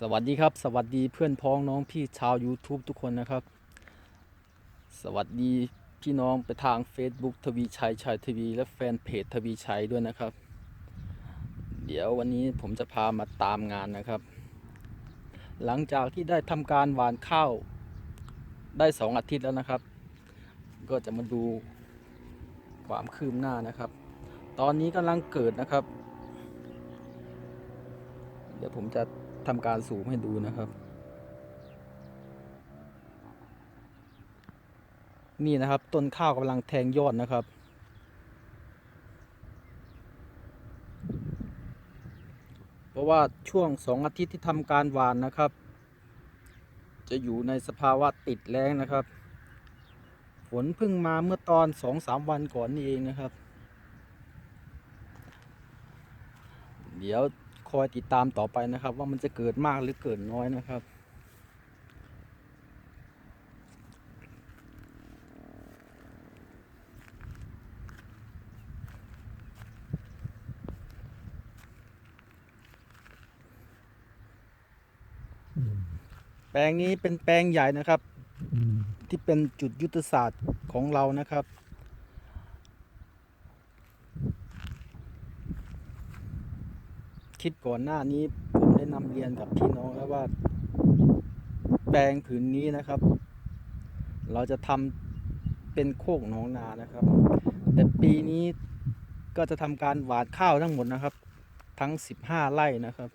สวัสดีครับสวัสดีเพื่อนพ้องน้องพี่ชาว YouTube ทุกคนนะครับ สวัสดีพี่น้องไปทาง Facebook ทวีชัยชัยทวีและแฟนเพจทวีชัยด้วยนะครับ เดี๋ยววันนี้ผมจะพามาตามงานนะครับ หลังจากที่ได้ทำการหวานข้าวได้สองอาทิตย์แล้วนะครับ ก็จะมาดูความคืบหน้านะครับ ตอนนี้กำลังเกิดนะครับ เดี๋ยวผมจะ ทำการสูมให้ดูนะครับ นี่นะครับต้นข้าวกำลังแทงยอดนะครับ เพราะว่าช่วงสองอาทิตย์ที่ทำการหวานนะครับ จะอยู่ในสภาวะติดแรงนะครับฝนเพิ่งมาเมื่อตอนสองสามวันก่อนนี่เองนะครับ เดี๋ยว คอยติดตามต่อไปนะครับ ว่ามันจะเกิดมากหรือเกิดน้อยนะครับ แปลงนี้เป็นแปลงใหญ่นะครับ ที่เป็นจุดยุทธศาสตร์ของเรานะครับ คิดก่อนหน้านี้ผมได้นำเรียนกับพี่น้องแล้วว่า แปลงผืนนี้นะครับ เราจะทำเป็นโคกหนองนานะครับ แต่ปีนี้ก็จะทำการหวานข้าวทั้งหมดนะครับ ทั้ง 15 ไร่นะครับ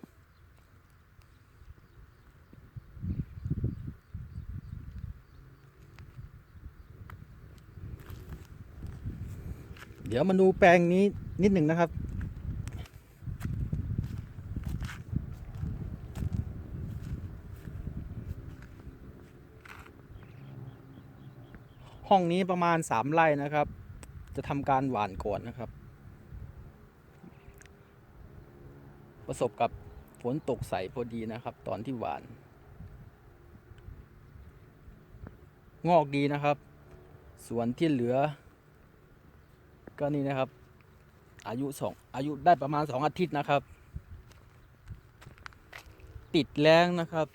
เดี๋ยวมาดูแปลงนี้นิดหนึ่งนะครับ ห้องนี้ประมาณสามไร่นะครับ จะทำการหว่านก่อนนะครับ ประสบกับฝนตกใสพอดีนะครับ ตอนที่หวาน งอกดีนะครับ ส่วนที่เหลือ ก็นี่นะครับ อายุสองอายุได้ประมาณสองอาทิตย์นะครับ ติดแรงนะครับ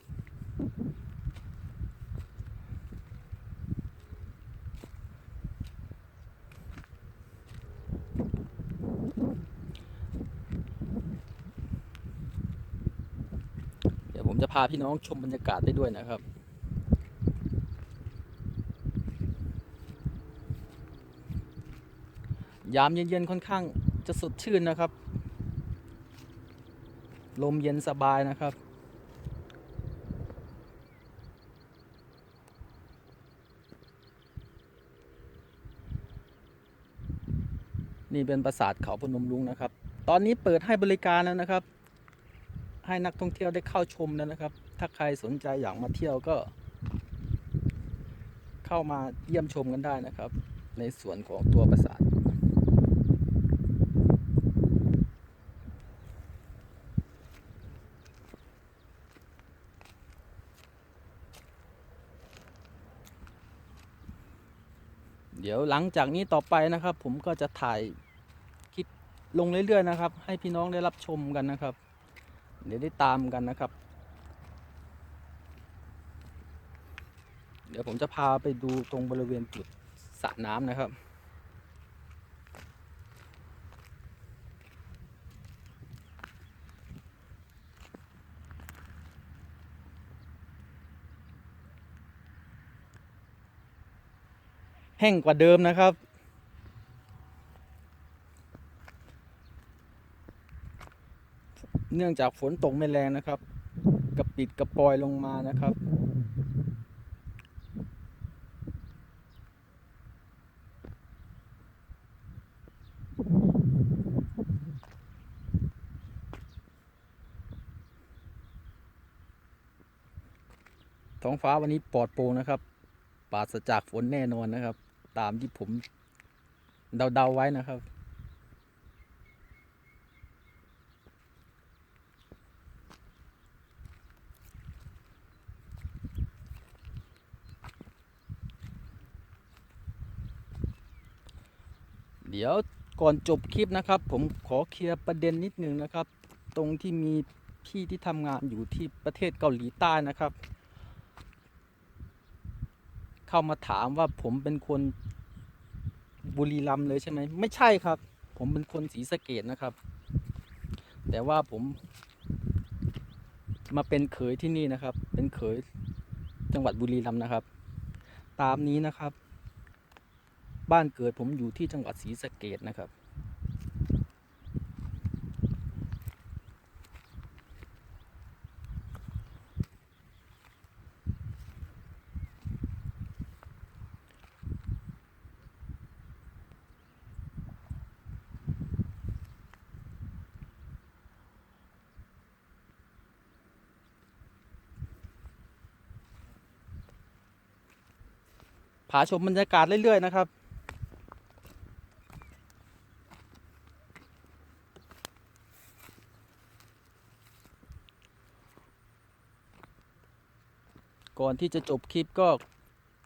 เดี๋ยวผมจะ พาพี่น้องชมบรรยากาศได้ด้วยนะครับ ยามเย็นๆค่อนข้างจะสดชื่นนะครับ ลมเย็นสบายนะครับนี่เป็นปราสาทเขาพนมรุ้งนะครับ ตอนนี้เปิดให้บริการแล้วนะครับ ให้นักท่องเที่ยวได้เข้าชมนะครับ ถ้าใครสนใจอยากมาเที่ยวก็ เข้ามาเยี่ยมชมกันได้นะครับ ในส่วนของตัวปราสาทเดี๋ยวหลังจากนี้ต่อไปนะครับ ผมก็จะถ่ายคลิปลงเรื่อยๆนะครับ ให้พี่น้องได้รับชมกันนะครับ เดี๋ยวได้ตามกันนะครับ เดี๋ยวผมจะพาไปดูตรงบริเวณจุดสระน้ำนะครับ แห้งกว่าเดิมนะครับ เนื่องจากฝนตกไม่แรงนะครับกระปิดกระปอยลงมานะครับ ท้องฟ้าวันนี้ปลอดโปร่งนะครับปราศจากฝนแน่นอนนะครับ ตามที่ผมเดาๆไว้นะครับ เดี๋ยวก่อนจบคลิปนะครับ ผมขอเคลียร์ประเด็นนิดนึงนะครับ ตรงที่มีพี่ที่ทำงานอยู่ที่ประเทศเกาหลีใต้นะครับ เข้ามาถามว่าผมเป็นคนบุรีรัมย์เลยใช่ไหมไม่ใช่ครับ ผมเป็นคนศรีสะเกดนะครับ แต่ว่าผม มาเป็นเขยที่นี่นะครับ เป็นเขยจังหวัดบุรีรัมย์นะครับ ตามนี้นะครับ บ้านเกิดผมอยู่ที่จังหวัดศรีสะเกดนะครับ ผาชมบรรยากาศเรื่อยๆนะครับ ก่อนที่จะจบคลิปก็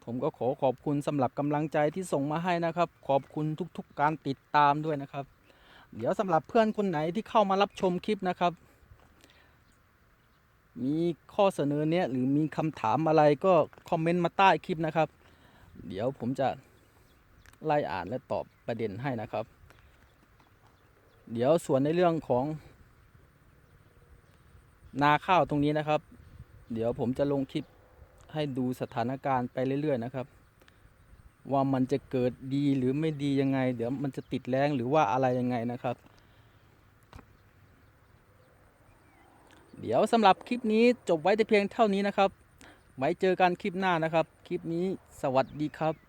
ผมก็ขอขอบคุณสำหรับกำลังใจที่ส่งมาให้นะครับ ขอบคุณทุกๆการติดตามด้วยนะครับ เดี๋ยวสำหรับเพื่อนคนไหนที่เข้ามารับชมคลิปนะครับ มีข้อเสนอเนี้ยหรือมีคำถามอะไรก็คอมเมนต์มาใต้คลิปนะครับ เดี๋ยวผมจะไล่อ่านและตอบประเด็นให้นะครับ เดี๋ยวส่วนในเรื่องของ นาข้าวตรงนี้นะครับ เดี๋ยวผมจะลงคลิป ให้ดูสถานการณ์ไปเรื่อย ๆ นะครับ ว่ามันจะเกิดดีหรือไม่ดียังไง เดี๋ยวมันจะติดแรงหรือว่าอะไรยังไงนะครับ เดี๋ยวสำหรับคลิปนี้จบไว้แต่เพียงเท่านี้นะครับ ไว้เจอกันคลิปหน้านะครับ คลิปนี้สวัสดีครับ